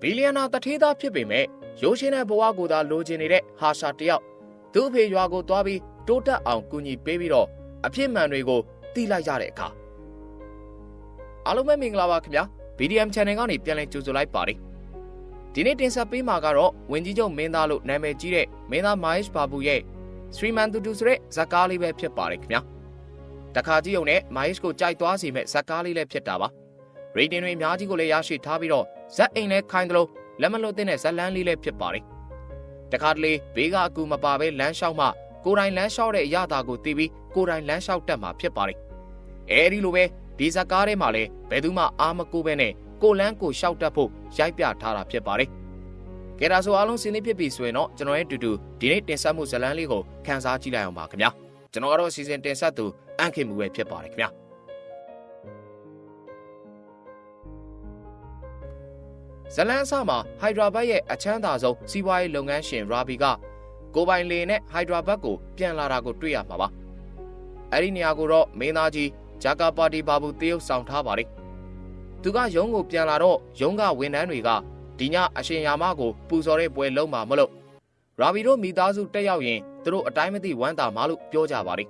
ဘီလီယံနာတထေးသားဖြစ်ပေမဲ့ရိုးရှင်းတဲ့ဘဝကိုသာလိုချင်နေတဲ့ဟာရှာတယောက်သူ့အဖေရွာကိုသွားပြီးတိုးတက်အောင်ကူညီပေးပြီးတော့အဖြစ်မှန်တွေကိုသိလိုက်ရတဲ့အခါအားလုံးပဲမင်္ဂလာပါခင်ဗျာ BDM Channel ကနေပြန်လည်ကြိုဆိုလိုက်ပါတယ်ဒီနေ့တင်ဆက်ပေးမှာကတော့ဝင်ကြီးချုပ်မင်းသားလို့နာမည်ကြီးတဲ့မင်းသားမိုင်းရှ်ဘာဘူးရဲ့စထရီမန်တူတူဆိုတဲ့ဇာတ်ကားလေးပဲဖြစ်ပါတယ်ခင်ဗျာတခါကြီးုံနဲ့မိုင်းရှ်ကိုကြိုက်သွားစေမဲ့ဇာတ်ကားလေးလည်းဖြစ်တာပါရေတင်တွေအများကြီးကိုလည်းရရှိထားပြီးတော့ ဇက်အိမ်လည်းခိုင်းတယ်လို့လက်မလွတ်တဲ့ဇက်လန်းလေးလည်းဖြစ်ပါတယ်တခါတလေဘေးကအကူမပါပဲလမ်းလျှောက်မှကိုယ်တိုင်လမ်းလျှောက်တဲ့အရာသာကိုသိပြီးကိုယ်တိုင်လမ်းလျှောက်တတ်မှာဖြစ်ပါတယ်အဲဒီလိုပဲဒီဇက်ကားထဲမှာလည်းဘယ်သူမှအာမကိုပဲနဲ့ကိုလန်းကိုလျှောက်တတ်ဖို့ရိုက်ပြထားတာဖြစ်ပါတယ်ကဲဒါဆိုအားလုံးစင်းနေဖြစ်ပြီဆိုရင်တော့ကျွန်တော်ရဲ့တူတူဒီနေ့တင်ဆက်မှုဇလန်းလေးကိုခန်းစားကြည့်လိုက်အောင်ပါခင်ဗျာကျွန်တော်ကတော့အစီအစဉ်တင်ဆက်သူအန်ခင်မူပဲဖြစ်ပါတယ်ခင်ဗျာ ဇလန်းအစမှာဟိုက်ဒရာဘတ်ရဲ့အချမ်းသာဆုံးစီးပွားရေးလုပ်ငန်းရှင်ရာဘီကကိုပိုင်လေနဲ့ဟိုက်ဒရာဘတ်ကိုပြန်လာတာကိုတွေ့ရမှာပါအဲ့ဒီနေရာကိုတော့မင်းသားကြီးဂျာကာပါတီဘာဘူးတရုတ်ဆောင်ထားပါတယ်သူကရုံးကိုပြန်လာတော့ရုံးကဝန်ထမ်းတွေကဒီညအရှင်ယာမကိုပူဇော်တဲ့ပွဲလုံးမှာမလို့ရာဘီတို့မိသားစုတက်ရောက်ရင်သူတို့အတိုင်းမသိဝမ်းသာမှလို့ပြောကြပါတယ်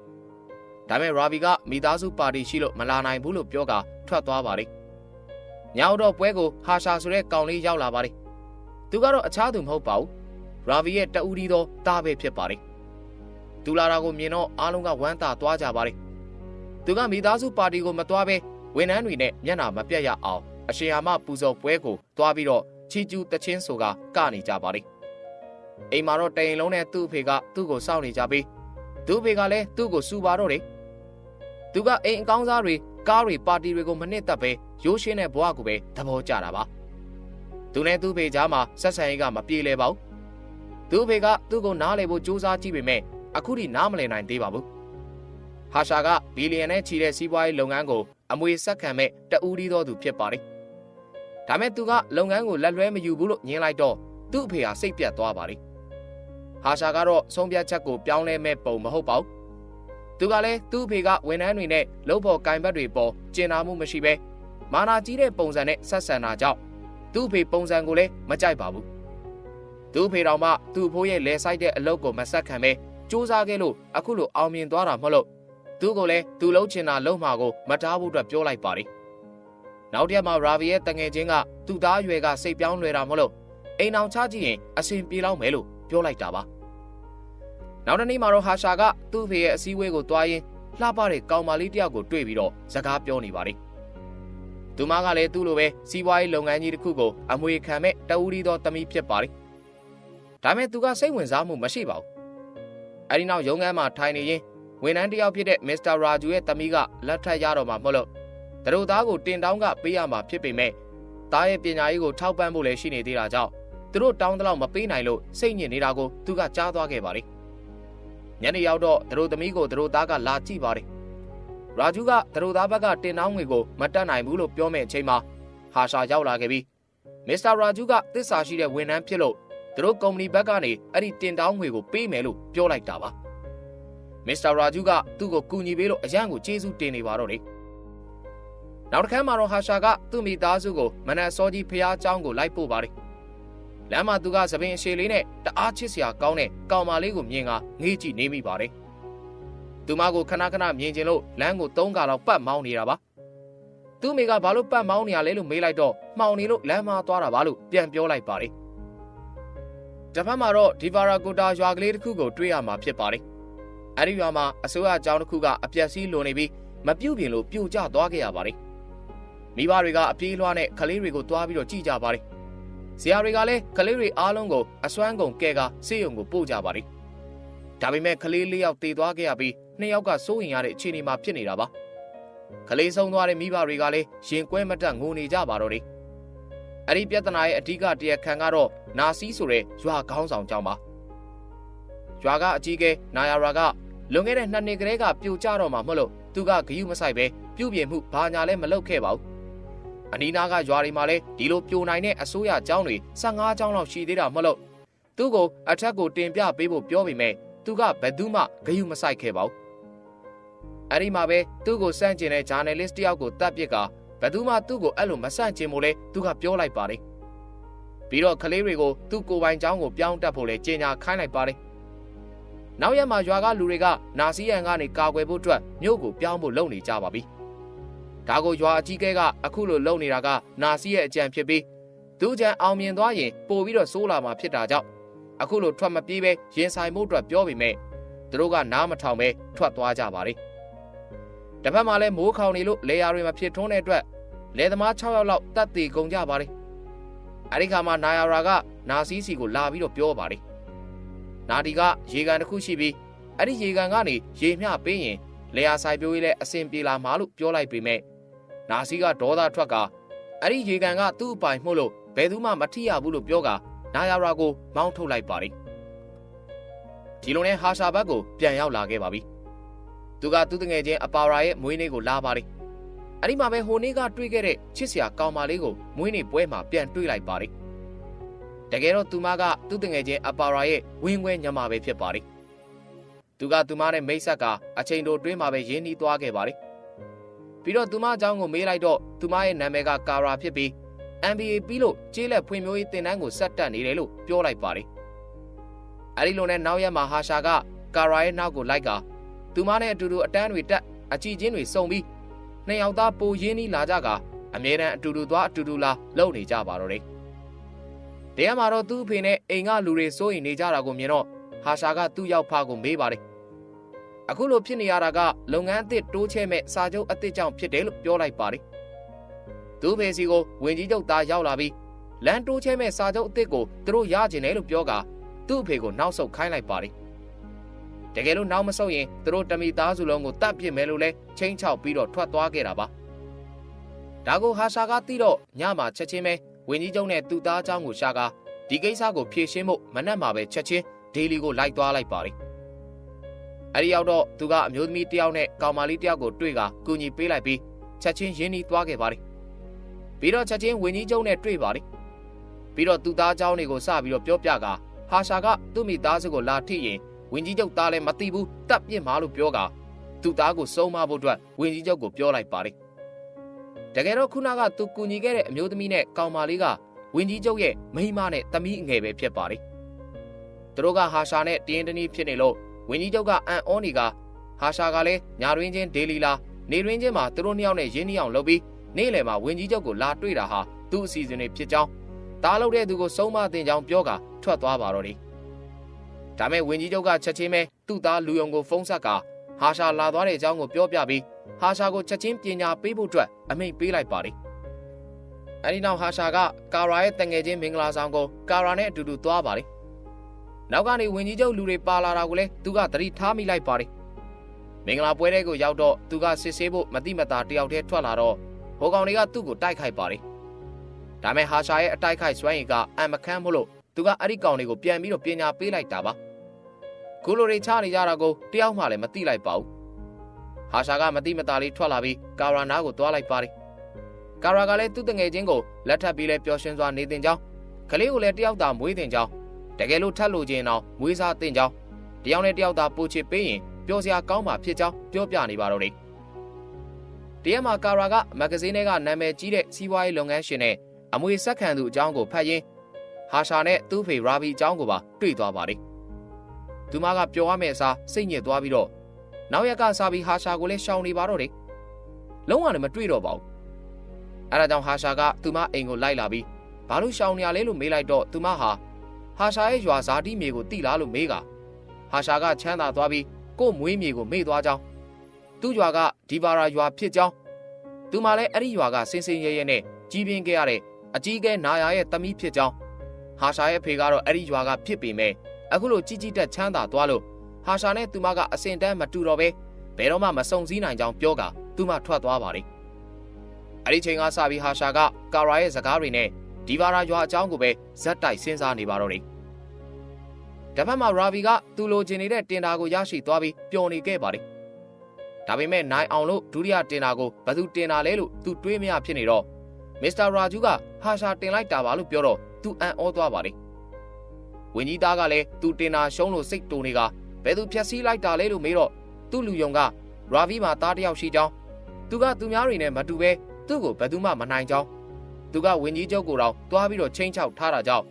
ဒါပေမဲ့ရာဘီကမိသားစုပါတီရှိလို့မလာနိုင်ဘူးလို့ပြောကထွက်သွားပါတယ် ညောင်တော့ပွဲကိုဟာရှာဆိုတဲ့ကောင်လေးရောက်လာပါတယ်သူကတော့အခြားသူမဟုတ်ပါဘူးရာဘီရဲ့တအူဒီသောတားပဲဖြစ်ပါတယ်သူလာတာကိုမြင်တော့အားလုံးကဝမ်းသာသွားကြပါတယ်သူကမိသားစုပါတီကိုမသွားဘဲဝန်ထမ်းတွေနဲ့မျက်နှာမပြတ်ရအောင်အရှင်ယာမပူဇော်ပွဲကိုသွားပြီးတော့ချီကျူးတချင်းဆိုကကနေကြပါလိမ့်အိမ်မှာတော့တိန်လုံးနဲ့သူ့အဖေကသူ့ကိုစောင့်နေကြပြီးသူ့အဖေကလည်းသူ့ကိုစူပါတော့တယ်သူကအိမ်အကောင်းစားတွေ ကားတွေပါတီတွေကိုမနစ်သက်ပဲရိုးရှင်းတဲ့ဘဝကိုပဲသဘောကျတာပါသူနဲ့သူ့ဖေကြားမှာဆက်ဆံရေးကမပြေလည်ပါဘူးသူ့ဖေကသူ့ကိုနားလေဖို့ကြိုးစားကြည့်ပေမဲ့အခုထိနားမလည်နိုင်သေးပါဘူးဟာရှာကဘီလီယံနဲ့ချီတဲ့စီးပွားရေးလုပ်ငန်းကိုအမွေဆက်ခံမဲ့တအူးဒီသောသူဖြစ်ပါတယ်။ဒါမဲ့သူကလုပ်ငန်းကိုလက်လွဲမယူဘူးလို့ညင်းလိုက်တော့သူ့အဖေဟာစိတ်ပြတ်သွားပါတယ်။ဟာရှာကတော့ဆုံးဖြတ်ချက်ကိုပြောင်းလဲမဲ့ပုံမဟုတ်ပါဘူး။ သူကလည်းသူ့အဖေကဝန်ထမ်းတွေနဲ့လုပ်ဖို့ကင်ဘတ်တွေပေါ်ကျင်နာမှုမရှိပဲမာနာကြီးတဲ့ပုံစံနဲ့ဆက်ဆံတာကြောင့်သူ့အဖေပုံစံကိုလည်းမကြိုက်ပါဘူး။သူ့အဖေတော်မှသူ့အဖိုးရဲ့လဲဆိုင်တဲ့အလုပ်ကိုမဆက်ခံပဲစူးစမ်းခဲ့လို့အခုလိုအောင်မြင်သွားတာမဟုတ်လို့သူကလည်းသူလုံးချင်တာလုံးမှာကိုမတားဖို့အတွက်ပြောလိုက်ပါတယ်။နောက်တစ်ရက်မှာရာဗီရဲ့တငယ်ချင်းကသူ့သားအရွယ်ကစိတ်ပြောင်းလွယ်တာမဟုတ်လို့အိမ်အောင်ချကြည့်ရင်အဆင်ပြေလောက်မယ်လို့ပြောလိုက်တာပါ။ နောက်တစ်နေ့မှာတော့ဟာရှာကသူ့ဖေရဲ့အစည်းအဝေးကိုတွားရင်းလှပတဲ့ကောင်မလေးတယောက်ကိုတွေ့ပြီးတော့စကားပြောနေပါတယ်။သူမကလည်းသူ့လိုပဲစီးပွားရေးလုပ်ငန်းကြီးတစ်ခုကိုအမွေခံမဲ့တဦးရီသောသမီးဖြစ်ပါတယ်။ဒါမဲ့သူကစိတ်ဝင်စားမှုမရှိပါဘူး။အဲဒီနောက်ရုံးခန်းမှာထိုင်နေရင်ဝန်ထမ်းတစ်ယောက်ဖြစ်တဲ့မစ္စတာရာဂျူရဲ့သမီးကလက်ထပ်ရတော့မှာမဟုတ်လို့သူတို့သားကိုတင်တောင်းကပေးရမှာဖြစ်ပေမဲ့သားရဲ့ပညာရေးကိုထောက်ပံ့ဖို့လည်းရှိနေသေးတာကြောင့်သူတို့တောင်းတလောက်မပေးနိုင်လို့စိတ်ညစ်နေတာကိုသူကကြားသွားခဲ့ပါတယ် ညနေရောက်တော့သူတို့သမီးကိုသူတို့သားကလာကြည့်ပါတယ်ရာဂျူကသူတို့သားဘက်ကတင်တောင်းငွေကိုမတက်နိုင်ဘူးလို့ပြောမဲ့အချိန်မှာဟာရှာရောက်လာခဲ့ပြီးမစ္စတာရာဂျူကသစ္စာရှိတဲ့ဝန်ထမ်းဖြစ်လို့သူတို့ကုမ္ပဏီဘက်ကနေအဲ့ဒီတင်တောင်းငွေကိုပေးမယ်လို့ပြောလိုက်တာပါမစ္စတာရာဂျူကသူ့ကိုကူညီပေးလို့အရန်ကိုကျေးဇူးတင်နေပါတော့လေနောက်တစ်ခါမှာတော့ဟာရှာကသူ့မိသားစုကိုမနက်စောကြီးဖះเจ้าကိုလိုက်ပို့ပါတယ် လမ်းမှာသူကသပင်အရှည်လေးနဲ့တအားချစ်စရာကောင်းတဲ့ကောင်မလေးကိုမြင်ကငေးကြည့်နေမိပါတယ်သူမကိုခဏခဏမြင်ကျင်လို့လမ်းကိုသုံးကာလောက်ပတ်မောင်းနေတာပါသူ့မိကဘာလို့ပတ်မောင်းနေရလဲလို့မေးလိုက်တော့မှောင်နေလို့လမ်းမှာသွားတာပါလို့ပြန်ပြောလိုက်ပါတယ်တစ်ဖက်မှာတော့ဒီဗာရာကိုတာရွာကလေးတစ်ခုကိုတွေ့ရမှာဖြစ်ပါတယ်အဲ့ဒီရွာမှာအစိုးရအကြောင်းတစ်ခုကအပြက်စီးလွန်နေပြီးမပြုတ်ပြင်လို့ပြိုကျသွားခဲ့ရပါတယ်။မိဘတွေကအပြေးလွှားနဲ့ကလေးတွေကိုတွားပြီးတော့ကြည့်ကြပါတယ်။ ဆရာတွေကလည်းကလေးတွေအားလုံးကိုအစွမ်းကုန်ကဲကစေယုံကိုပို့ကြပါတယ်။ဒါပေမဲ့ကလေးလေးယောက်တေသွားခဲ့ရပြီးနှစ်ယောက်ကစိုးရင်ရတဲ့အခြေအနေမှာဖြစ်နေတာပါ။ကလေးဆုံးသွားတဲ့မိဘတွေကလည်းရင်ကွဲမတက်ငိုနေကြပါတော့တယ်။အဲ့ဒီပြဿနာရဲ့အဓိကတရားခံကတော့နာစီဆိုတဲ့ရွာခေါင်းဆောင်ကြောင့်ပါ။ရွာကအကြီးကဲနာယာရာကလွန်ခဲ့တဲ့နှစ်နှစ်ကလေးကပြိုကျတော့မှမဟုတ်လို့သူကဂယုမဆိုင်ပဲပြုတ်ပြင်းမှုဘာညာလဲမလုပ်ခဲ့ပါဘူး အနီးနားကရွာတွေမှာလဲဒီလိုပြိုနိုင်တဲ့အစိုးရကျောင်းတွေ15ကျောင်းလောက်ရှိသေးတာမဟုတ်လို့သူ့ကိုအထက်ကိုတင်ပြပေးဖို့ပြောပေမဲ့သူကဘယ်သူမှဂယုမဆိုင်ခဲ့ပါဘူးအဲ့ဒီမှာပဲသူ့ကိုစန့်ကျင်တဲ့ဂျာနယ်လစ်တယောက်ကိုတတ်ပစ်ကဘယ်သူမှသူ့ကိုအဲ့လိုမဆန့်ကျင်မို့လဲသူကပြောလိုက်ပါတယ်ပြီးတော့ကလေးတွေကိုသူ့ကိုယ်ပိုင်ကျောင်းကိုပြောင်းတက်ဖို့လဲကြေညာခိုင်းလိုက်ပါတယ်နောက်ရက်မှာရွာကလူတွေကနာစီရန်ကနေကာကွယ်ဖို့အတွက်မြို့ကိုပြောင်းဖို့လုပ်နေကြပါပြီ ဒါကိုရွာအကြီးကဲကအခုလိုလုပ်နေတာကနာစီရဲ့အကြံဖြစ်ပြီးသူ့ကြံအောင်မြင်သွားရင်ပို့ပြီးတော့ဆိုးလာမှာဖြစ်တာကြောင့်အခုလိုထွက်မပြေးပဲရင်ဆိုင်မှုအတွက်ပြောပေမဲ့သူတို့ကနားမထောင်ပဲထွက်သွားကြပါတယ်။တစ်ဖက်မှာလည်းမိုးခေါင်နေလို့လေယာတွေမဖြစ်ထွန်းတဲ့အတွက်လယ်သမား6ယောက်လောက်တတ်တည်ကုန်ကြပါတယ်။အဲဒီခါမှာနာယာရာကနာစီစီကိုလာပြီးတော့ပြောပါတယ်။နာဒီကရေကန်တစ်ခုရှိပြီးအဲ့ဒီရေကန်ကနေရေမျှပေးရင်လေယာဆိုင်ပြိုးရေးလဲအဆင်ပြေလာမှာလို့ပြောလိုက်ပေမဲ့ နာစီကဒေါသထွက်ကအဲ့ဒီရေကန်ကသူ့အပိုင်မှုလို့ဘယ်သူမှမထိရဘူးလို့ပြောကနာယာရာကိုမောင်းထုတ်လိုက်ပါတယ်ဒီလိုနဲ့ဟာရှာဘတ်ကိုပြန်ရောက်လာခဲ့ပါပြီသူကသူ့တငယ်ချင်းအပါရာရဲ့မွေးနေ့ကိုလာပါတယ်အဲ့ဒီမှာပဲဟိုနေ့ကတွေ့ခဲ့တဲ့ချစ်စရာကောင်မလေးကိုမွေးနေ့ပွဲမှာပြန်တွေ့လိုက်ပါတယ်တကယ်တော့သူမကသူ့တငယ်ချင်းအပါရာရဲ့ဝင်းခွဲညမပဲဖြစ်ပါတယ်သူကသူမနဲ့မိတ်ဆက်က အချိန်တိုတွင်းမှာပဲရင်းနှီးသွားခဲ့ပါတယ် ပြီးတော့သူမအကြောင်းကိုမေးလိုက်တော့သူမရဲ့နာမည်ကကာရာဖြစ်ပြီး MBA ပြီးလို့ကျေးလက်ဖွံ့ဖြိုးရေးသင်တန်းကိုဆက်တက်နေတယ်လို့ပြောလိုက်ပါတယ်။အဲဒီလိုနဲ့နောက်ရက်မှာဟာရှာကကာရာရဲ့နောက်ကိုလိုက်ကသူမနဲ့အတူတူအတန်းတွေတက်အကြည့်ချင်းတွေစုံပြီးနှစ်ယောက်သားပိုရင်းနှီးလာကြကအမြဲတမ်းအတူတူသွားအတူတူလာလုံနေကြပါတော့တယ်။တရားမှာတော့သူ့အဖေနဲ့အိမ်ကလူတွေစိုးရိမ်နေကြတာကိုမြင်တော့ဟာရှာကသူ့ရောက်ဖကိုမေးပါတယ်။ အခုလိုဖြစ်နေရတာကလုပ်ငန်းအသစ်တိုးချဲ့မဲ့စာချုပ်အသစ်ကြောင့်ဖြစ်တယ်လို့ပြောလိုက်ပါတယ်။သူ့ဖေစီကိုဝင်ကြီးချုပ်သားရောက်လာပြီးလမ်းတိုးချဲ့မဲ့စာချုပ်အသစ်ကိုသူတို့ရကျင်တယ်လို့ပြောကသူ့အဖေကိုနောက်ဆုတ်ခိုင်းလိုက်ပါတယ်။တကယ်လို့နောက်မဆုတ်ရင်သူတို့တမိသားစုလုံးကိုတတ်ပစ်မယ်လို့လဲချိန်ချောက်ပြီးတော့ထွက်သွားခဲ့တာပါ။ဒါကိုဟာရှာကသိတော့ညမှာချက်ချင်းပဲဝင်ကြီးချုပ်နဲ့သူ့သားအကြောင်းကိုရှာကဒီကိစ္စကိုဖြေရှင်းဖို့မနှက်မှာပဲချက်ချင်းဒေလီကိုလိုက်သွားလိုက်ပါတယ်။ အဲဒီရောက်တော့သူကအမျိုးသမီးတယောက်နဲ့ကောင်မလေးတယောက်ကိုတွေ့ကကူညီပေးလိုက်ပြီးချက်ချင်းရင်းနှီးသွားခဲ့ပါတယ်ပြီးတော့ချက်ချင်းဝင်းကြီးကျုံနဲ့တွေ့ပါလေပြီးတော့သူ့သားเจ้าတွေကိုစပြီးတော့ပြောပြကဟာရှာကသူ့မိသားစုကိုလာထိရင်ဝင်းကြီးကျုပ်သားလည်းမသိဘူးတပ်ပြစ်မှာလို့ပြောကသူ့သားကိုစုံမဖို့အတွက်ဝင်းကြီးကျုပ်ကိုပြောလိုက်ပါလေတကယ်တော့ခုနကသူကူညီခဲ့တဲ့အမျိုးသမီးနဲ့ကောင်မလေးကဝင်းကြီးကျုပ်ရဲ့မိန်းမနဲ့သမီးအငယ်ပဲဖြစ်ပါလေသူတို့ကဟာရှာနဲ့တင်းတနီးဖြစ်နေလို့ ဝင်းကြီးကျုပ်ကအန်အောနေကဟာရှာကလည်းညာရင်းချင်းဒေလီလာနေရင်းချင်းမှာသူတို့နှစ်ယောက်နဲ့ရင်းနှီးအောင်လုပ်ပြီးနေ့လယ်မှာဝင်ကြီးချုပ်ကိုလာတွေ့တာဟာသူ့အစီအစဉ်တွေဖြစ်ကြောင်းတားလို့တဲ့သူကိုစုံမတင်ကြောင်းပြောကထွက်သွားပါတော့တယ်။ဒါမဲ့ဝင်ကြီးချုပ်ကချက်ချင်းပဲသူ့သားလူယုံကိုဖုန်းဆက်ကဟာရှာလာသွားတဲ့အကြောင်းကိုပြောပြပြီးဟာရှာကိုချက်ချင်းပညာပေးဖို့အတွက်အမိန့်ပေးလိုက်ပါတယ်။အဲဒီနောက်ဟာရှာကကာရာရဲ့တငယ်ချင်းမင်္ဂလာဆောင်ကိုကာရာနဲ့အတူတူသွားပါတယ်။ နောက်ကနေဝင်ကြီးချုပ်လူတွေပါလာတာကိုလည်းသူကသတိထားမိလိုက်ပါတယ်။မင်္ဂလာပွဲတဲ့ကိုရောက်တော့သူကစစ်ဆေးဖို့မတိမတာတယောက်တည်းထွက်လာတော့ဟိုကောင်တွေကသူ့ကိုတိုက်ခိုက်ပါတယ်။ဒါမဲ့ဟာရှာရဲ့အတိုက်ခိုက်စွမ်းရည်ကအံမခန်းမို့လို့သူကအဲ့ဒီကောင်တွေကိုပြန်ပြီးတော့ပညာပေးလိုက်တာပါ။ခုလိုတွေချနေကြတာကိုတယောက်မှလည်းမသိလိုက်ပါဘူး။ဟာရှာကမသိမသာလေးထွက်လာပြီးကာရာနာကိုတွားလိုက်ပါတယ်။ကာရာကလည်းသူ့တငယ်ချင်းကိုလက်ထပ်ပြီးလဲပျော်ရွှင်စွာနေတင်ကြောင်းကလေးကိုလည်းတယောက်သာမွေးတင်ကြောင်း တကယ်လို့ထပ်လို့ခြင်းတော့မွေးစားတင်ကြောင်းတယောက်နဲ့တယောက်သာပိုချစ်ပေးရင်ပျော်စရာကောင်းမှာဖြစ်ကြောင်းပြောပြနေပါတော့တယ်။တရက်မှာကာရာကမဂဇင်းထဲကနာမည်ကြီးတဲ့စီးပွားရေးလုပ်ငန်းရှင်နဲ့အမွေဆက်ခံသူအကြောင်းကိုဖတ်ရင်းဟာရှာနဲ့သူ့ဖေရာဘီအကြောင်းကိုပါတွေ့သွားပါတယ်။သူမကပျော်ရမယ့်အစားစိတ်ညစ်သွားပြီးတော့နောက်ရက်ကစားပြီးဟာရှာကိုလည်းရှောင်နေပါတော့တယ်။လုံးဝလည်းမတွေ့တော့ပါဘူး။အဲဒါကြောင့်ဟာရှာကသူမအိမ်ကိုလိုက်လာပြီးဘာလို့ရှောင်နေရလဲလို့မေးလိုက်တော့သူမဟာ ဟာရှာရဲ့ရွာဇာတိမြေကိုတိလားလို့မေးကဟာရှာကချမ်းသာသွားပြီးကို့မွေးမြေကိုမေ့သွားကြောင်းသူ့ရွာကဒီဘာရာရွာဖြစ်ကြောင်းသူမှလည်းအဲ့ဒီရွာကစင်စင်ရဲရဲနဲ့ကြီးပြင်းခဲ့ရတဲ့အကြီးကဲနာယာရဲ့သမီးဖြစ်ကြောင်းဟာရှာရဲ့ဖေကတော့အဲ့ဒီရွာကဖြစ်ပေမဲ့အခုလိုကြီးကြီးတက်ချမ်းသာသွားလို့ဟာရှာနဲ့သူမကအစင်တန်းမတူတော့ပဲဘယ်တော့မှမစုံစည်းနိုင်ကြောင်းပြောကသူမထွက်သွားပါတယ်အဲ့ဒီချိန်ကစပြီးဟာရှာကကာရာရဲ့စကားတွေနဲ့ဒီဘာရာရွာအကြောင်းကိုပဲဇက်တိုက်စဉ်းစားနေပါတော့တယ် တပတ်မှာရာဘီကသူ့လိုချင်နေတဲ့တင်တာကိုရရှိသွားပြီးပျော်နေခဲ့ပါတယ်ဒါပေမဲ့နိုင်အောင်လို့ဒုတိယတင်တာကိုဘယ်သူတင်တာလဲလို့သူတွေးမရဖြစ်နေတော့မစ္စတာရာဂျူးကဟာရှာတင်လိုက်တာပါလို့ပြောတော့သူအံ့ဩသွားပါတယ်ဝင်းကြီးသားကလည်းသူတင်တာရှုံးလို့စိတ်တူနေကဘယ်သူဖြက်စီးလိုက်တာလဲလို့မေးတော့သူ့လူယုံကရာဗီမှာသားတယောက်ရှိကြောင်းသူကသူများတွေနဲ့မတူပဲသူ့ကိုဘယ်သူမှမနိုင်ကြောင်းသူကဝင်းကြီးချုပ်ကိုတော့တွားပြီးတော့ချင်းချောက်ထားတာကြောင့်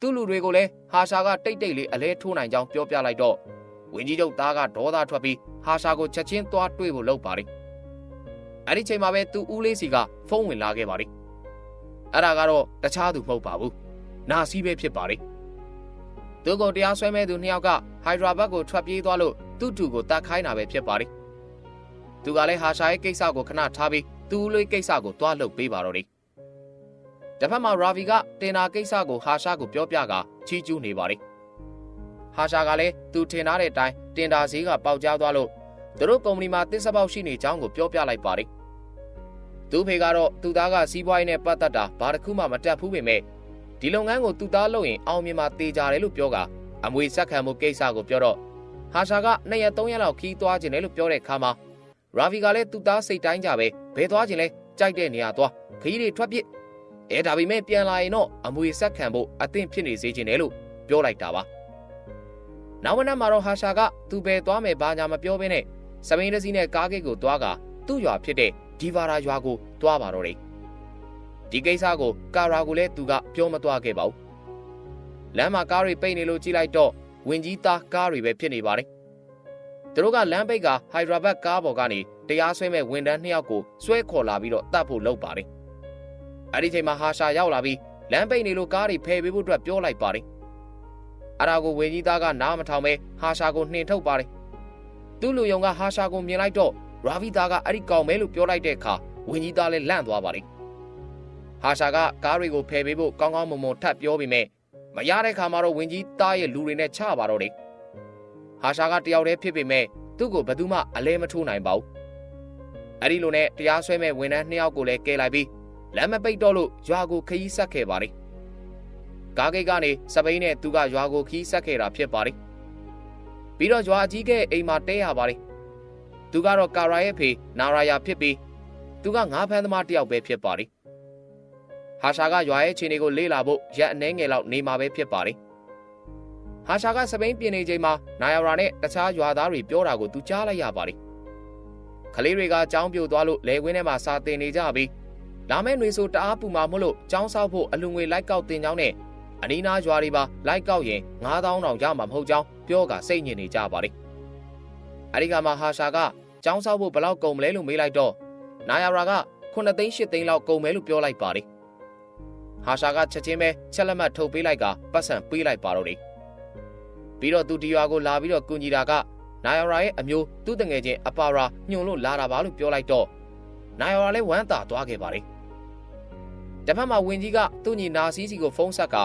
သူ့လူတွေကိုလည်းဟာရှာကတိတ်တိတ်လေးအလဲထိုးနိုင်ကြောင်းပြောပြလိုက်တော့ဝင်းကြီးချုပ်သားကဒေါသထွက်ပြီးဟာရှာကိုချက်ချင်းတွားတွေ့ဖို့လုပ်ပါတယ်အဲ့ဒီချိန်မှာပဲသူဦးလေးစီကဖုန်းဝင်လာခဲ့ပါတယ်အဲ့ဒါကတော့တခြားသူမဟုတ်ပါဘူးနာစီပဲဖြစ်ပါတယ်သူကိုတရားစွဲမဲ့သူနှစ်ယောက်ကဟိုက်ဒရာဘတ်ကိုထွက်ပြေးသွားလို့သူ့တူကိုတတ်ခိုင်းတာပဲဖြစ်ပါတယ်သူကလည်းဟာရှာရဲ့ကိစ္စကိုခဏထားပြီးသူ့လေးကိစ္စကိုတွားလုပ်ပေးပါတော့တယ် တစ်ဖက်မှာရာဗီကတင်နာကိစ္စကိုဟာရှာကိုပြောပြကချီးကျူးနေပါတယ်ဟာရှာကလည်းသူထင်ထားတဲ့အတိုင်းတင်တာဈေးကပေါက်ကြားသွားလို့သူတို့ကုမ္ပဏီမှာတစ်စပေါက်ရှိနေကြောင်းကိုပြောပြလိုက်ပါတယ်သူဖေကတော့သူသားကစီးပွားရေးနဲ့ပတ်သက်တာဘာတစ်ခုမှမတက်ဘူးပေမဲ့ဒီလုပ်ငန်းကိုသူသားလုပ်ရင်အောင်မြင်မှာတေးကြတယ်လို့ပြောကအမွေဆက်ခံမှုကိစ္စကိုပြောတော့ဟာရှာက2ရက်3ရက်လောက်ခီးသွားခြင်းတယ်လို့ပြောတဲ့အခါမှာရာဗီကလည်းသူသားစိတ်တိုင်းကြပဲဘယ်သွားခြင်းလဲကြိုက်တဲ့နေရာသွားခရီးတွေထွက်ပြစ် အဲဒါပေမဲ့ပြန်လာရင်တော့အမွေဆက်ခံဖို့အသင့်ဖြစ်နေစေခြင်းတယ်လို့ပြောလိုက်တာပါနောက်မနက်မှာတော့ဟာရှာကသူပဲသွားမယ်ဘာညာမပြောဘဲနဲ့စပိန်တစီနဲ့ကားကိတ်ကိုသွားကသူ့ရွာဖြစ်တဲ့ဒီဗာရာရွာကိုသွားပါတော့တယ်ဒီကိစ္စကိုကာရာကိုလည်းသူကပြောမသွားခဲ့ပါဘူးလမ်းမှာကားတွေပိတ်နေလို့ကြည့်လိုက်တော့ဝင်ကြီးသားကားတွေပဲဖြစ်နေပါတယ်သူတို့ကလမ်းပိတ်ကဟိုက်ဒရာဘတ်ကားပေါ်ကနေတရားစွဲမဲ့ဝန်ထမ်းနှစ်ယောက်ကိုဆွဲခေါ်လာပြီးတော့တတ်ဖို့လုပ်ပါတယ် အဲ့ဒီချိန်မှာဟာရှာရောက်လာပြီးလမ်းပိတ်နေလို့ကားတွေဖယ်ပေးဖို့အတွက်ပြောလိုက်ပါတယ်အရာကိုဝင်ကြီးသားကနားမထောင်ပဲဟာရှာကိုနှင်ထုတ်ပါတယ်သူ့လူယုံကဟာရှာကိုမြင်လိုက်တော့ရာဗီသားကအဲ့ဒီကောင်မဲလို့ပြောလိုက်တဲ့အခါဝင်ကြီးသားလည်းလန့်သွားပါတယ်ဟာရှာကကားတွေကိုဖယ်ပေးဖို့ကောင်းကောင်းမွန်မွန်ထပ်ပြောပေမဲ့မရတဲ့ခါမှာတော့ဝင်ကြီးသားရဲ့လူတွေနဲ့ချပါတော့တယ်ဟာရှာကတယောက်တည်းဖြစ်ပေမဲ့သူ့ကိုဘယ်သူမှအလဲမထိုးနိုင်ပါဘူးအဲ့ဒီလိုနဲ့တရားစွဲမဲ့ဝန်ထမ်းနှစ်ယောက်ကိုလည်းကယ်လိုက်ပြီး လမ်းမပိတ်တော့လို့ရွာကိုခရီးဆက်ခဲ့ပါတယ်ကားဂိတ်ကနေစပိန်နဲ့သူကရွာကိုခီးဆက်ခဲ့တာဖြစ်ပါတယ်ပြီးတော့ရွာအကြီးကဲအိမ်မှာတဲရပါတယ်သူကတော့ကာရာရဲ့ဖေနာရာယာဖြစ်ပြီးသူကငါးဖမ်းသမားတယောက်ပဲဖြစ်ပါတယ်ဟာရှာကရွာရဲ့ခြေနေကိုလေးလာဖို့ရက်အနှဲငယ်လောက်နေမှာပဲဖြစ်ပါတယ်ဟာရှာကစပိန်ပြင်နေချိန်မှာနာယာရာနဲ့တခြားရွာသားတွေပြောတာကိုသူကြားလိုက်ရပါတယ်ကလေးတွေကကြောင်းပြိုသွားလို့လေကွင်းထဲမှာစာတင်နေကြပြီး လာမယ့်ຫນွေဆိုတအားပူမှာမို့လို့ကြောင်းဆောက်ဖို့အလူငွေလိုက်ကောက်တင်ကြောင်းနဲ့အနီးနားရွာတွေပါလိုက်ကောက်ရင်9000တောင်ရမှာမဟုတ်ကြောင်းပြောကစိတ်ညစ်နေကြပါတယ်အဲဒီကမှဟာရှာကကျောင်းဆောက်ဖို့ဘယ်လောက်ကုန်မလဲလို့မေးလိုက်တော့နာယာရာက9သိန်း8သိန်းလောက်ကုန်မယ်လို့ပြောလိုက်ပါတယ်ဟာရှာကချက်ချင်းပဲချက်လက်မှတ်ထုတ်ပေးလိုက်ကပတ်စံပေးလိုက်ပါတော့တယ်ပြီးတော့သူဒီရွာကိုလာပြီးတော့ကူညီတာကနာယာရာရဲ့အမျိုးသူ့တငယ်ချင်းအပါရာညှုံလို့လာတာပါလို့ပြောလိုက်တော့နာယာရာလည်းဝမ်းသာသွားခဲ့ပါတယ် တစ်ဖက်မှာဝင်းကြီးကသူ့ညီနာစီစီကိုဖုန်းဆက်က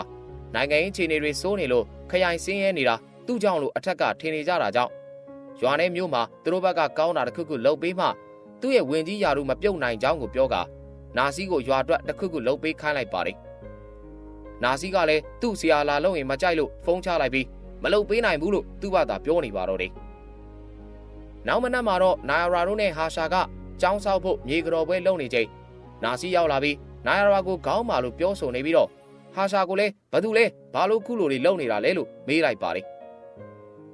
နိုင်ငံရေးခြေအနေတွေစိုးနေလို့ခရိုင်စင်းရဲနေတာသူ့ကြောင့်လို့အထက်ကထင်နေကြတာကြောင့်ရွာထဲမြို့မှာသူတို့ဘက်ကကောင်းတာတစ်ခုခုလုပ်ပေးမှသူ့ရဲ့ဝင်ကြီးယာတို့မပြုတ်နိုင်ကြောင်းကိုပြောကနာစီကိုရွာအတွက်တစ်ခုခုလုပ်ပေးခိုင်းလိုက်ပါတယ်နာစီကလည်းသူ့ဆရာလာလို့ရင်မကြိုက်လို့ဖုန်းချလိုက်ပြီးမလုပ်ပေးနိုင်ဘူးလို့သူ့ဘာသာပြောနေပါတော့တယ်နောက်မနက်မှာတော့နာယာရာတို့နဲ့ဟာရှာကចောင်းဆောက်ဖို့မြေကြော်ပွဲလုပ်နေချိန်နာစီရောက်လာပြီး နာယာရာကိုခေါင်းမာလို့ပြောဆိုနေပြီးတော့ဟာရှာကိုလည်းဘာတူလဲဘာလို့ခုလိုတွေလုပ်နေတာလဲလို့မေးလိုက်ပါတယ်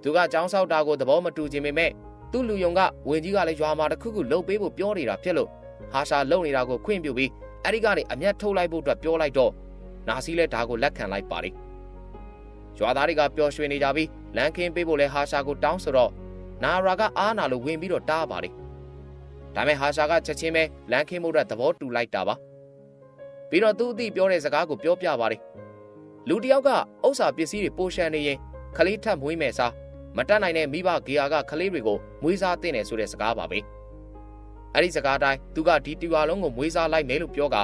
သူကចောင်းဆောက်တာကိုသဘောမတူခြင်းပေမဲ့သူ့လူယုံကဝင်ကြီးကလည်းရွာမှာတစ်ခုခုလှုပ်ပေးဖို့ပြောနေတာဖြစ်လို့ဟာရှာလှုပ်နေတာကိုခွင့်ပြုပြီးအဲ့ဒီကနေအမျက်ထုတ်လိုက်ဖို့အတွက်ပြောလိုက်တော့နာစီလည်းဒါကိုလက်ခံလိုက်ပါတယ်ရွာသားတွေကပျော်ရွှင်နေကြပြီးလမ်းခင်းပေးဖို့လဲဟာရှာကိုတောင်းဆိုတော့နာရာကအားနာလို့ဝင်ပြီးတော့တားပါတယ်ဒါမဲ့ဟာရှာကချက်ချင်းပဲလမ်းခင်းဖို့အတွက်သဘောတူလိုက်တာပါ ပြီးတော့သူ့အသည့်ပြောတဲ့စကားကိုပြောပြပါတယ်လူတယောက်ကဥစ္စာပစ္စည်းတွေပိုရှန်နေရင်ခလေးထပ်မွေးမယ်စားမတတ်နိုင်တဲ့မိဘဂေယာကခလေးတွေကိုမွေးစားတင်တယ်ဆိုတဲ့စကားပါပဲအဲ့ဒီစကားတိုင်းသူကဒီတီဝါလုံးကိုမွေးစားလိုက်မယ်လို့ပြောက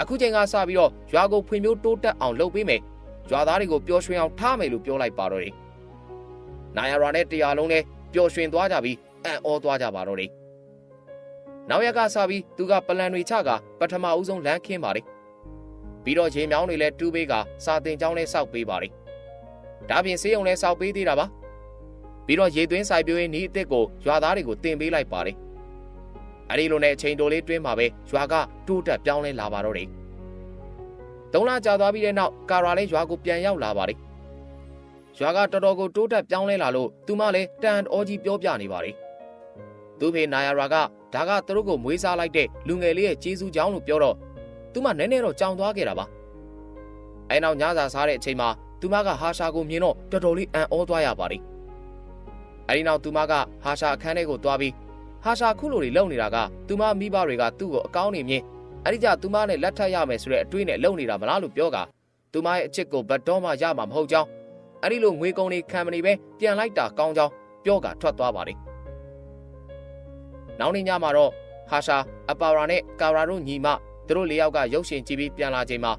အခုချိန်ကစပြီးတော့ရွာကိုဖွံ့ဖြိုးတိုးတက်အောင်လုပ်ပေးမယ်ရွာသားတွေကိုပျော်ရွှင်အောင်ထားမယ်လို့ပြောလိုက်ပါတော့တယ်နိုင်ရာနဲ့တရားလုံးနဲ့ပျော်ရွှင်သွားကြပြီးအံ့ဩသွားကြပါတော့တယ်နောက်ရက်ကစပြီးသူကပလန်တွေချကပထမဦးဆုံးလမ်းခင်းပါတယ် ပြီးတော့ရေမြောင်းတွေလည်းတူးပေးကစာတင်ကျောင်းလည်းစောက်ပေးပါတယ်ဒါပြင်ဆေးရုံလည်းစောက်ပေးသေးတာပါပြီးတော့ရေသွင်းစိုက်ပျိုးရေးနီးအစ်စ်ကိုရွာသားတွေကိုတင်ပေးလိုက်ပါတယ်အဲဒီလိုနဲ့အချိန်တိုလေးတွင်းမှာပဲရွာကတိုးတက်ပြောင်းလဲလာပါတော့တယ်သုံးလကြာသွားပြီးတဲ့နောက်ကာရာလည်းရွာကိုပြန်ရောက်လာပါတယ်ရွာကတော်တော်ကိုတိုးတက်ပြောင်းလဲလာလို့သူမလည်းတန်အောကြီးပြောပြနေပါတယ်သူဖေနာယာရာကဒါကသူတို့ကိုမွေးစားလိုက်တဲ့လူငယ်လေးရဲ့ကျေးဇူးကြောင့်လို့ပြောတော့ သူသူမနည်းနည်းတော့ကြောင်သွားခဲ့တာပါအဲနောက်ညစာစားတဲ့အချိန်မှာသူမကဟာရှာကိုမြင်တော့တော်တော်လေးအံ့ဩသွားရပါတယ်အဲဒီနောက်သူမကဟာရှာအခန်းထဲကိုသွားပြီးဟာရှာခုလိုတွေလုံနေတာကသူမမိဘတွေကသူ့ကိုအကောင်းနေမြင်အဲ့ဒီကြသူမနဲ့လက်ထပ်ရမယ်ဆိုတဲ့အတွေးနဲ့လုံနေတာမလားလို့ပြောကသူမရဲ့အချစ်ကိုဘတ်တော်မှရမှာမဟုတ်ကြောင်းအဲ့ဒီလိုငွေကုန်တွေခံမနေပဲပြန်လိုက်တာကောင်းကြောင်းပြောကထွက်သွားပါတယ်နောက်နေ့ညမှာတော့ဟာရှာအပါရာနဲ့ကာရာတို့ညီမ သူတို့လေးယောက်ကရုပ်ရှင်ကြည့်ပြီးပြန်လာချိန်မှာ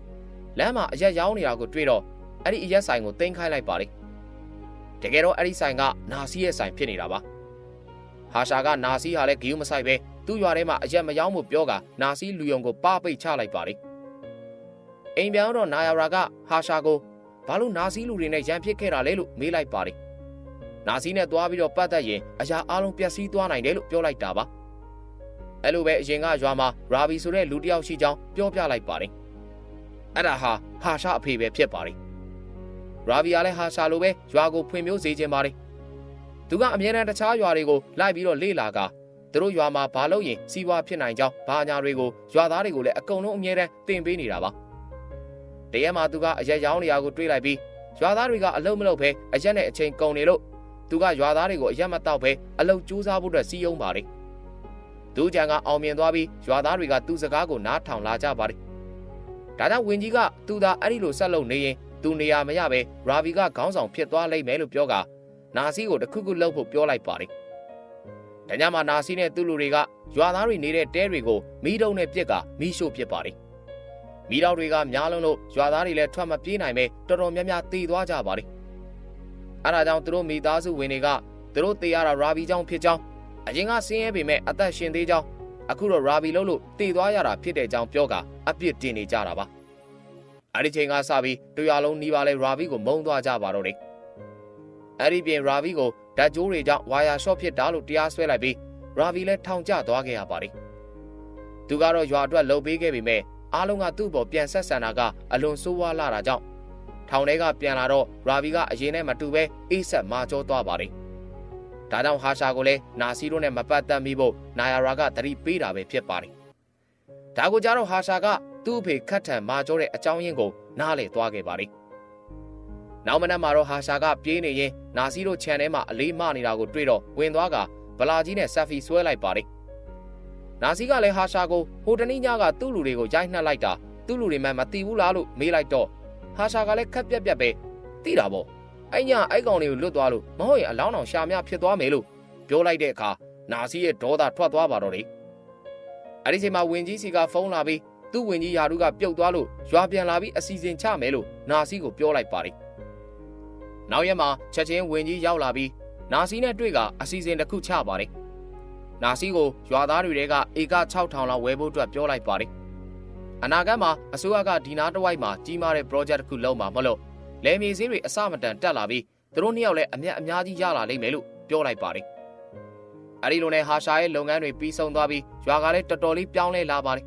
လမ်းမှာအရက်ရောင်းနေတာကိုတွေ့တော့အဲ့ဒီအရက်ဆိုင်ကိုတင်ခိုင်းလိုက်ပါတယ်တကယ်တော့အဲ့ဒီဆိုင်ကနာစီရဲ့ဆိုင်ဖြစ်နေတာပါဟာရှာကနာစီဟာလည်းဂီယူမဆိုင်ပဲသူ့ရွာထဲမှာအရက်မရောင်းမှုပြောကနာစီလူယုံကိုပပိတ်ချလိုက်ပါတယ်အိမ်ပြန်တော့နာယာရာကဟာရှာကိုဘာလို့နာစီလူတွေနဲ့ရန်ဖြစ်ခဲ့တာလဲလို့မေးလိုက်ပါတယ်နာစီနဲ့သွားပြီးတော့ပတ်သက်ရင်အရာအလုံးပျက်စီးသွားနိုင်တယ်လို့ပြောလိုက်တာပါ အဲ့လိုပဲအရင်ကရွာမှာရာဘီဆိုတဲ့လူတစ်ယောက်ရှိကြောင်းပြောပြလိုက်ပါတယ်အဲ့ဒါဟာဟာရှာအဖေပဲဖြစ်ပါတယ်ရာဘီကလည်းဟာရှာလိုပဲရွာကိုဖွင့်မျိုးစေခြင်းပါတယ်သူကအမြဲတမ်းတခြားရွာတွေကိုလိုက်ပြီးတော့လေ့လာကသူတို့ရွာမှာဘာလို့ရင်စီးပွားဖြစ်နိုင်ကြောင်းဘာညာတွေကိုရွာသားတွေကိုလည်းအကုန်လုံးအမြဲတမ်းတင်ပေးနေတာပါတရက်မှာသူကအရက်ရောင်းနေရကိုတွေးလိုက်ပြီးရွာသားတွေကအလုံးမလုံးပဲအရက်နဲ့အချိန်ကုန်နေလို့သူကရွာသားတွေကိုအရက်မတောက်ပဲအလုတ်ကြိုးစားဖို့အတွက်စီးရုံးပါတယ် သူကြံကအောင်မြင်သွားပြီးရွာသားတွေကသူ့စကားကိုနားထောင်လာကြပါတယ်ဒါကြောင့်ဝင်းကြီးကသူသာအဲ့ဒီလိုဆက်လုပ်နေရင်သူနေရာမရပဲရာဗီကခေါင်းဆောင်ဖြစ်သွားလိမ့်မယ်လို့ပြောကနာစီကိုတခုခုလှုပ်ဖို့ပြောလိုက်ပါတယ်။တညမှာနာစီနဲ့သူ့လူတွေကရွာသားတွေနေတဲ့တဲတွေကိုမီးတုံးနဲ့ပြစ်ကမီးရှို့ပစ်ပါတယ်။မီးတောက်တွေကများလုံးလို့ရွာသားတွေလည်းထွက်မပြေးနိုင်ပဲတော်တော်များများတေသွားကြပါတယ်။အဲဒါကြောင့်သူတို့မိသားစုဝင်တွေကသူတို့တေရတာရာဘီကြောင့်ဖြစ်ကြောင်း အရင်ကဆင်းရဲပေမဲ့အသက်ရှင်သေးကြောင်းအခုတော့ရာဘီလို့လို့တေသွားရတာဖြစ်တဲ့ကြောင်းပြောကအပြစ်တင်နေကြတာပါ။အဲဒီချိန်ကစပြီးတရွာလုံးနီးပါးလဲရာဘီကိုမုန်းသွားကြပါတော့တယ်။အဲဒီပြင်ရာဘီကိုဓာတ်ကြိုးတွေကြောင့်ဝါယာရှော့ဖြစ်တာလို့တရားစွဲလိုက်ပြီးရာဘီလည်းထောင်ကျသွားခဲ့ရပါတယ်။သူကတော့ရွာအတွက်လှုပ်ပေးခဲ့ပေမဲ့အားလုံးကသူ့ဘောပြန်ဆက်ဆံတာကအလွန်ဆိုးဝါးလာတာကြောင့်ထောင်ထဲကပြန်လာတော့ရာဘီကအရင်နဲ့မတူပဲအေးဆက်မာကျောသွားပါတယ်။ ဒါကြောင့်ဟာရှာကိုလည်းနာစီတို့နဲ့မပတ်သက်မိဖို့နာယာရာကတတိပေးတာပဲဖြစ်ပါတယ်။ဒါကိုကြတော့ဟာရှာကသူ့အဖေခတ်ထန်မာကျောတဲ့အကြောင်းရင်းကိုနားလေသွားခဲ့ပါတယ်။နောက်မနက်မှာတော့ဟာရှာကပြေးနေရင်နာစီတို့ခြံထဲမှာအလေးမနေတာကိုတွေ့တော့ဝင်သွားကဗလာကြီးနဲ့ဆာဖီဆွဲလိုက်ပါတယ်။နာစီကလည်းဟာရှာကိုဟိုတနေ့ညကသူ့လူတွေကိုရိုက်နှက်လိုက်တာသူ့လူတွေမှမသိဘူးလားလို့မေးလိုက်တော့ဟာရှာကလည်းခက်ပြက်ပြက်ပဲသိတာပေါ့ အဲ့ညအဲ့ကောင်တွေကိုလွတ်သွားလို့မဟုတ်ရင်အလောင်းအောင်ရှာမြဖြစ်သွားမယ်လို့ပြောလိုက်တဲ့အခါနာစီရဲ့ဒေါသထွက်သွားပါတော့တယ်အဲ့ဒီချိန်မှာဝင်ကြီးစီကဖုန်းလာပြီးသူ့ဝင်ကြီးယာရုကပြုတ်သွားလို့ရွာပြန်လာပြီးအစီအစဉ်ချမယ်လို့နာစီကိုပြောလိုက်ပါတယ်နောက်ရက်မှာချက်ချင်းဝင်ကြီးရောက်လာပြီးနာစီနဲ့တွေ့ကအစီအစဉ်တစ်ခုချပါတယ်နာစီကိုရွာသားတွေတဲကဧက6000လောက်ဝယ်ဖို့အတွက်ပြောလိုက်ပါတယ်အနာဂတ်မှာအစိုးရကဒီနာတဝိုက်မှာကြီးမားတဲ့ project တစ်ခုလုပ်မှာမလို့ လယ်မြေစည်းတွေအစမတန်တက်လာပြီးသူတို့နှစ်ယောက်လည်းအမျက်အများကြီးရလာလိမ့်မယ်လို့ပြောလိုက်ပါတယ်။အဲဒီလိုနဲ့ဟာရှာရဲ့လုပ်ငန်းတွေပြီးဆုံးသွားပြီးရွာကလည်းတော်တော်လေးပြောင်းလဲလာပါတယ်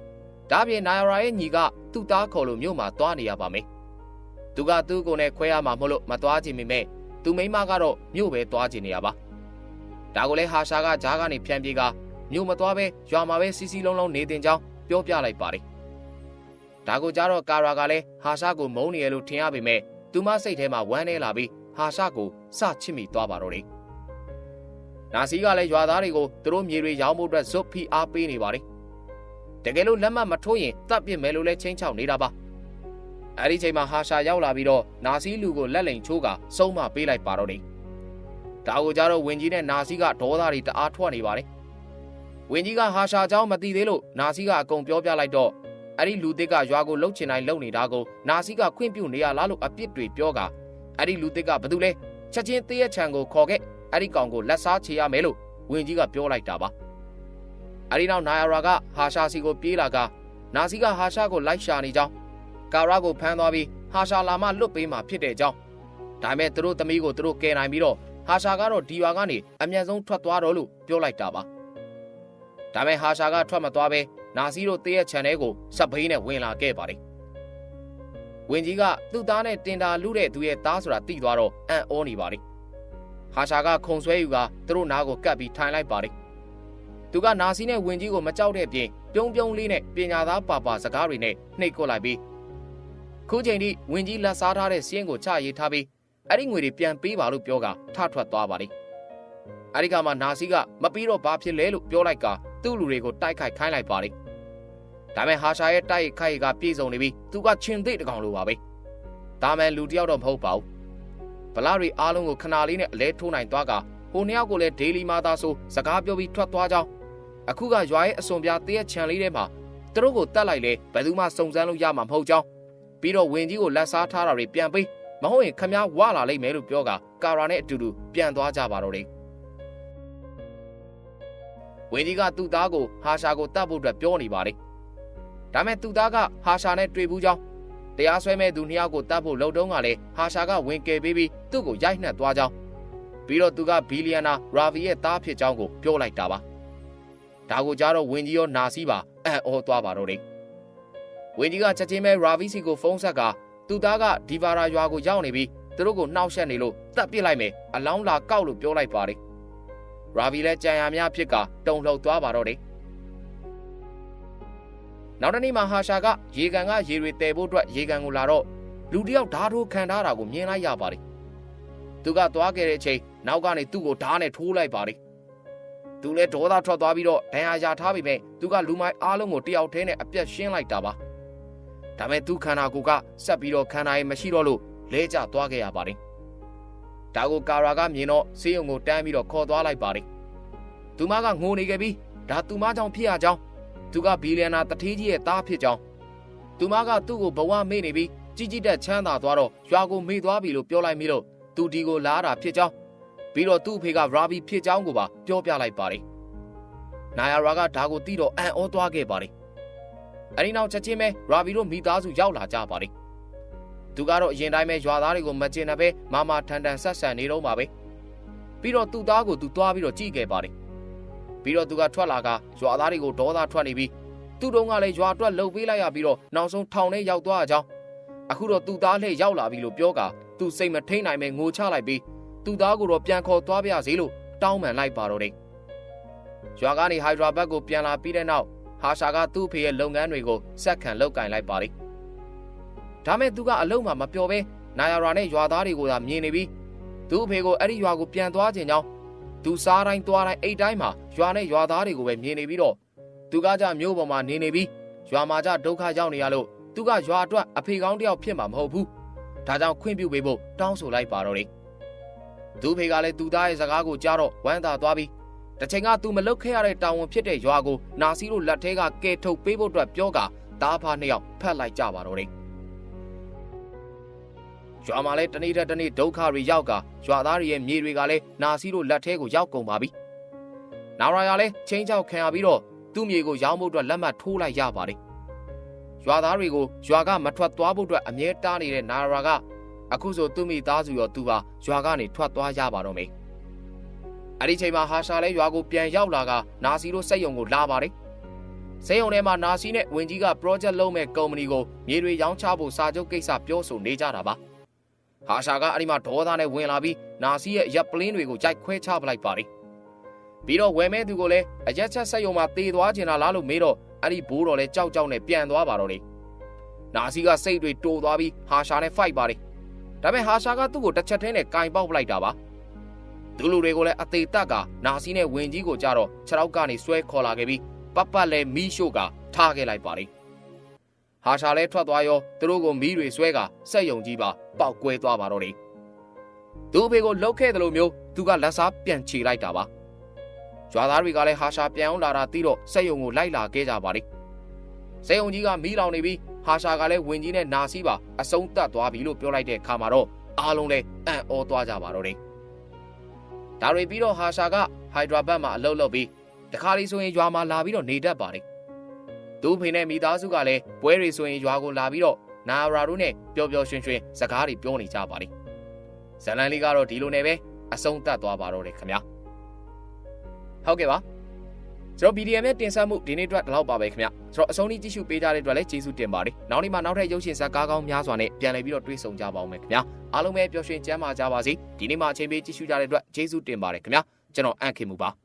။ဒါပြင်နိုင်ရာရဲ့ညီကသူ့သားခေါ်လို့မြို့မှာသွားနေရပါမယ်။သူကသူ့ကိုယ်နဲ့ခွဲရမှာမဟုတ်လို့မသွားချင်မိမဲ့သူမိမကတော့မြို့ပဲသွားချင်နေရပါ။ဒါကိုလည်းဟာရှာကဂျားကနေဖြန့်ပြေးကမြို့မသွားပဲရွာမှာပဲစီစီလုံးလုံးနေတင်ကြောင်းပြောပြလိုက်ပါတယ် ဒါကိုကြတော့ကာရာကလည်းဟာရှာကိုမုန်းနေရလို့ထင်ရပေမဲ့သူမစိတ်ထဲမှာဝမ်းနေလာပြီးဟာရှာကိုစချစ်မိသွားပါတော့တယ်။နာစီကလည်းရွာသားတွေကိုသူတို့မြေတွေရောင်းဖို့အတွက်ဇွတ်ဖီအားပေးနေပါတယ်။တကယ်လို့လက်မှတ်မထိုးရင်တပ်ပစ်မယ်လို့လည်းချင်းချောက်နေတာပါ။အဲဒီချိန်မှာဟာရှာရောက်လာပြီးတော့နာစီလူကိုလက်လိန်ချိုးကစုံမပေးလိုက်ပါတော့တယ်။ဒါကိုကြတော့ဝင်ကြီးနဲ့နာစီကဒေါသတွေတအားထွက်နေပါတယ်။ဝင်ကြီးကဟာရှာเจ้าမသိသေးလို့နာစီကအကုန်ပြောပြလိုက်တော့ အဲ့ဒီလူသစ်ကရွာကိုလှုပ်ချင်တိုင်းလှုပ်နေတာကိုနာစီကခွင့်ပြုနေရလားလို့အပြစ်တွေပြောကအဲ့ဒီလူသစ်ကဘာတူလဲချက်ချင်းတည့်ရချံကိုခေါ်ခဲ့အဲ့ဒီကောင်ကိုလက်စားချေရမယ်လို့ဝင်ကြီးကပြောလိုက်တာပါအဲ့ဒီနောက်နာယာရာကဟာရှာစီကိုပြေးလာကနာစီကဟာရှာကိုလိုက်ရှာနေကြောင်းကာရာကိုဖမ်းသွားပြီးဟာရှာလာမှလွတ်ပေးမှဖြစ်တဲ့ကြောင်းဒါပေမဲ့သူတို့သမီးကိုသူတို့ကယ်နိုင်ပြီးတော့ဟာရှာကတော့ဒီရွာကနေအမြန်ဆုံးထွက်သွားတော့လို့ပြောလိုက်တာပါဒါပေမဲ့ဟာရှာကထွက်မသွားပဲ နာစီတို့တည့်ရဲ့ခြံထဲကိုစက်ဘိန်းနဲ့ဝင်လာခဲ့ပါတယ်။ဝင်ကြီးကသူ့သားနဲ့တင်တာလူတဲ့သူရဲ့သားဆိုတာသိသွားတော့အံ့ဩနေပါတယ်။ဟာရှာကခုံဆွဲယူကသူတို့နားကိုကပ်ပြီးထိုင်လိုက်ပါတယ်။သူကနာစီနဲ့ဝင်ကြီးကိုမကြောက်တဲ့ပြင်ပြုံးပြုံးလေးနဲ့ပညာသားပါပါစကားတွေနဲ့နှိပ်ကွက်လိုက်ပြီးခုချိန်ထိဝင်ကြီးလက်စားထားတဲ့စီးရင်ကိုချရေးထားပြီးအဲ့ဒီငွေတွေပြန်ပေးပါလို့ပြောကထထွက်သွားပါလိမ့်အဲ့ဒီကမှနာစီကမပြီးတော့ဘာဖြစ်လဲလို့ပြောလိုက်ကသူ့လူတွေကိုတိုက်ခိုက်ခိုင်းလိုက်ပါလိမ့် ဒါမဲ့ဟာရှာရဲ့တိုက်ခိုက်ကပြေဆုံးနေပြီးသူကချင်းသိတကောင်လိုပါပဲဒါမဲ့လူတယောက်တော့မဟုတ်ပါဘူးဗလာရီအားလုံးကိုခဏလေးနဲ့အလဲထိုးနိုင်သွားကဟိုနှစ်ယောက်ကိုလည်းဒေးလီမာသားဆိုစကားပြောပြီးထွက်သွားကြောင်းအခုကရွာရဲ့အစွန်ပြားတရက်ချန်လေးထဲမှာသူတို့ကိုတတ်လိုက်လေဘယ်သူမှစုံစမ်းလို့ရမှာမဟုတ်ကြောင်းပြီးတော့ဝင်ကြီးကိုလက်စားထားတာတွေပြန်ပေးမဟုတ်ရင်ခမားဝလာလိမ့်မယ်လို့ပြောကကာရာနဲ့အတူတူပြန်သွားကြပါတော့တယ်ဝင်ကြီးကသူ့သားကိုဟာရှာကိုတတ်ဖို့အတွက်ပြောနေပါလေ ဒါမဲ့သူ့သားကဟာရှာနဲ့တွေ့ဘူးကြောင်းတရားစွဲမဲ့သူနှစ်ယောက်ကိုတတ်ဖို့လှုပ်တုံးကလည်းဟာရှာကဝင်ကယ်ပေးပြီးသူ့ကိုရိုက်နှက်သွားကြောင်းပြီးတော့သူကဘီလီယံနာရာဗီရဲ့သားဖြစ်ကြောင်းကိုပြောလိုက်တာပါဒါကိုကြားတော့ဝင်ကြီးရောနာစီပါအံ့ဩသွားပါတော့တယ်ဝင်ကြီးကချက်ချင်းပဲရာဗီစီကိုဖုန်းဆက်ကသူ့သားကဒီဗာရာရွာကိုရောက်နေပြီးသူတို့ကိုနှောက်ယှက်နေလို့တတ်ပစ်လိုက်မယ်အလောင်းလာကောက်လို့ပြောလိုက်ပါတယ်ရာဗီလည်းကြံရများဖြစ်ကတုံလှုပ်သွားပါတော့တယ် နောက်တနေ့မှာဟာရှာကရေကန်ကရေတွေတဲဖို့အတွက်ရေကန်ကိုလာတော့လူတယောက်ဓာတ်ထိုးခံထားတာကိုမြင်လိုက်ရပါတယ်သူကသွားခဲ့တဲ့အချိန်နောက်ကနေသူ့ကိုဓာတ်နဲ့ထိုးလိုက်ပါတယ်သူလည်းဒေါသထွက်သွားပြီးတော့ဒဏ်ရာရထားပေမဲ့သူကလူမိုက်အားလုံးကိုတယောက်တည်းနဲ့အပြတ်ရှင်းလိုက်တာပါဒါမဲ့သူခန္ဓာကိုယ်ကဆက်ပြီးတော့ခန္ဓာရဲ့မရှိတော့လို့လဲကျသွားခဲ့ရပါတယ်ဒါကိုကာရာကမြင်တော့ဆေးရုံကိုတန်းပြီးတော့ခေါ်သွားလိုက်ပါတယ်သူမကငိုနေခဲ့ပြီးဒါသူမကြောင့်ဖြစ်ရကြောင်း သူကဘီလီယံနာတထေးကြီးရဲ့သားဖြစ်ကြောင်းသူမကသူ့ကိုဘဝမေ့နေပြီးကြီးကြီးတက်ချမ်းသာသွားတော့ရွာကိုမေ့သွားပြီလို့ပြောလိုက်မိလို့သူဒီကိုလာတာဖြစ်ကြောင်းပြီးတော့သူ့အဖေကရာဘီဖြစ်ကြောင်းကိုပါပြောပြလိုက်ပါတယ်။နာယာရာကဒါကိုသိတော့အံ့ဩသွားခဲ့ပါတယ်။အဲဒီနောက်ချက်ချင်းပဲရာဘီတို့မိသားစုရောက်လာကြပါတယ်။သူကတော့အရင်တိုင်းပဲရွာသားတွေကိုမကျင်တဲ့ပဲမာမာထန်ထန်ဆက်ဆံနေတော့မှာပဲ။ပြီးတော့သူ့သားကိုသူသွားပြီးတော့ကြည့်ခဲ့ပါတယ်။ ပြီးတော့သူကထွက်လာကရွာသားတွေကိုဒေါသထွက်နေပြီးသူ့တုံးကလည်းရွာအတွက်လှုပ်ပေးလိုက်ရပြီးတော့နောက်ဆုံးထောင်ထဲရောက်သွားကြအောင်အခုတော့သူ့သားလှည့်ရောက်လာပြီလို့ပြောကသူစိတ်မထိန်နိုင်ပဲငိုချလိုက်ပြီးသူ့သားကိုတော့ပြန်ခေါ်သွားပြစေလို့တောင်းပန်လိုက်ပါတော့တယ်။ရွာကနေဟိုက်ဒရာဘတ်ကိုပြန်လာပြီးတဲ့နောက်ဟာရှာကသူ့ဖေရဲ့လုပ်ငန်းတွေကိုစက်ခံလုပ်ကင်လိုက်ပါတယ်။ဒါမဲ့သူကအလုံးမှမပြောဘဲနာယာရာနဲ့ရွာသားတွေကိုသာမြင်နေပြီးသူ့ဖေကိုအဲ့ဒီရွာကိုပြန်သွားခြင်းကြောင့် သူစားတိုင်းသွားတိုင်းအိတ်တိုင်းမှာရွာနဲ့ရွာသားတွေကိုပဲမြင်နေပြီးတော့သူကကြမျိုးပေါ်မှာနေနေပြီးရွာမှာကြဒုက္ခရောက်နေရလို့သူကရွာအတွက်အဖေကောင်းတယောက်ဖြစ်မှာမဟုတ်ဘူး။ဒါကြောင့်ခွင့်ပြုပေးဖို့တောင်းဆိုလိုက်ပါတော့တယ်။သူ့ဖေကလည်းသူသားရဲ့စကားကိုကြားတော့ဝမ်းသာသွားပြီးတစ်ချိန်ကသူမလုတ်ခဲ့ရတဲ့တာဝန်ဖြစ်တဲ့ရွာကိုနာစီတို့လက်ထဲကကဲထုတ်ပေးဖို့အတွက်ပြောကတားဖားနှစ်ယောက်ဖက်လိုက်ကြပါတော့တယ်။ ရွာမှာလည်းတနေ့တစ်နေ့ဒုက္ခတွေရောက်ကရွာသားတွေရဲ့မြေတွေကလည်းနာစီတို့လက်ထဲကိုရောက်ကုန်ပါပြီ။နာရာယာလည်းချင်းချောက်ခံရပြီးတော့သူ့မြေကိုရောင်းဖို့အတွက်လက်မှတ်ထိုးလိုက်ရပါတယ်။ရွာသားတွေကိုရွာကမထွက်သွားဖို့အတွက်အမြဲတားနေတဲ့နာရာကအခုဆိုသူ့မိသားစုရောသူပါရွာကနေထွက်သွားရပါတော့မယ်။အဲ့ဒီချိန်မှာဟာရှာလဲရွာကိုပြန်ရောက်လာကနာစီတို့စက်ယုံကိုလာပါတယ်။စက်ယုံထဲမှာနာစီနဲ့ဝင်ကြီးက project လုပ်မဲ့ကုမ္ပဏီကိုမြေတွေရောင်းချဖို့စာချုပ်ကိစ္စပြောဆိုနေကြတာပါ။ ဟာရှာကအဲ့ဒီမှာဒေါသနဲ့ဝင်လာပြီးနာစီရဲ့ရပ်ပလင်းတွေကိုကြိုက်ခွဲချပလိုက်ပါတယ်။ပြီးတော့ဝယ်မဲ့သူကိုလည်းအရက်ချက်စက်ယုံမှာတေသွားချင်တာလားလို့မေးတော့အဲ့ဒီဘိုးတော်လည်းကြောက်ကြောက်နဲ့ပြန်သွားပါတော့တယ်။နာစီကစိတ်တွေတိုးသွားပြီးဟာရှာနဲ့ fight ပါတယ်။ဒါပေမဲ့ဟာရှာကသူ့ကိုတစ်ချက်တည်းနဲ့ကင်ပေါက်ပလိုက်တာပါ။သူလူတွေကိုလည်းအသေးတက်ကနာစီနဲ့ဝင်ကြီးကိုကြတော့ခြေထောက်ကနေဆွဲခေါ်လာခဲ့ပြီးပတ်ပတ်လဲမီးရှို့ကထားခဲ့လိုက်ပါတယ်။ ဟာရှာလဲထွက်သွားရောသူတို့ကိုမီးတွေဆွဲကစက်ယုံကြီးပါပောက်ကွဲသွားပါတော့တယ်။သူ့ဖေကိုလှုပ်ခဲ့တယ်လို့မျိုးသူကလက်စားပြန်ချေလိုက်တာပါ။ရွာသားတွေကလည်းဟာရှာပြန်အောင်လာတာသိတော့စက်ယုံကိုလိုက်လာခဲ့ကြပါလေ။စက်ယုံကြီးကမီးလောင်နေပြီးဟာရှာကလည်းဝင်ကြီးနဲ့နာစီပါအဆုံးတတ်သွားပြီလို့ပြောလိုက်တဲ့အခါမှာတော့အားလုံးလည်းအံ့ဩသွားကြပါတော့တယ်။ဒါတွေပြီးတော့ဟာရှာကဟိုက်ဒရာဘတ်မှာအလုပ်လုပ်ပြီးတခါလေးဆိုရင်ရွာမှာလာပြီးတော့နေတတ်ပါတယ်။ သူ့ဖေနဲ့မိသားစုကလည်းပွဲတွေဆိုရင်ရွာကိုလာပြီးတော့နာရာတို့နဲ့ပျော်ပျော်ရွှင်ရွှင်စကားတွေပြောနေကြပါလိမ့်။ဇလန်လေးကတော့ဒီလိုနဲ့ပဲအဆုံးသတ်သွားပါတော့တယ်ခင်ဗျာ။ဟုတ်ကဲ့ပါ။ကျွန်တော် BDM ရဲ့တင်ဆက်မှုဒီနေ့အတွက်ဒီလောက်ပါပဲခင်ဗျ။ကျွန်တော်အဆုံးထိကြည့်ရှုပေးကြတဲ့အတွက်လည်းကျေးဇူးတင်ပါတယ်။နောက်နေ့မှနောက်ထပ်ရုပ်ရှင်ဇာတ်ကားကောင်းများစွာနဲ့ပြန်လည်ပြီးတော့တွေ့ဆုံကြပါအောင်မယ်ခင်ဗျာ။အားလုံးပဲပျော်ရွှင်ကျန်းမာကြပါစေ။ဒီနေ့မှအချိန်ပေးကြည့်ရှုကြတဲ့အတွက်ကျေးဇူးတင်ပါတယ်ခင်ဗျာ။ကျွန်တော်အန့်ခင်မူပါ။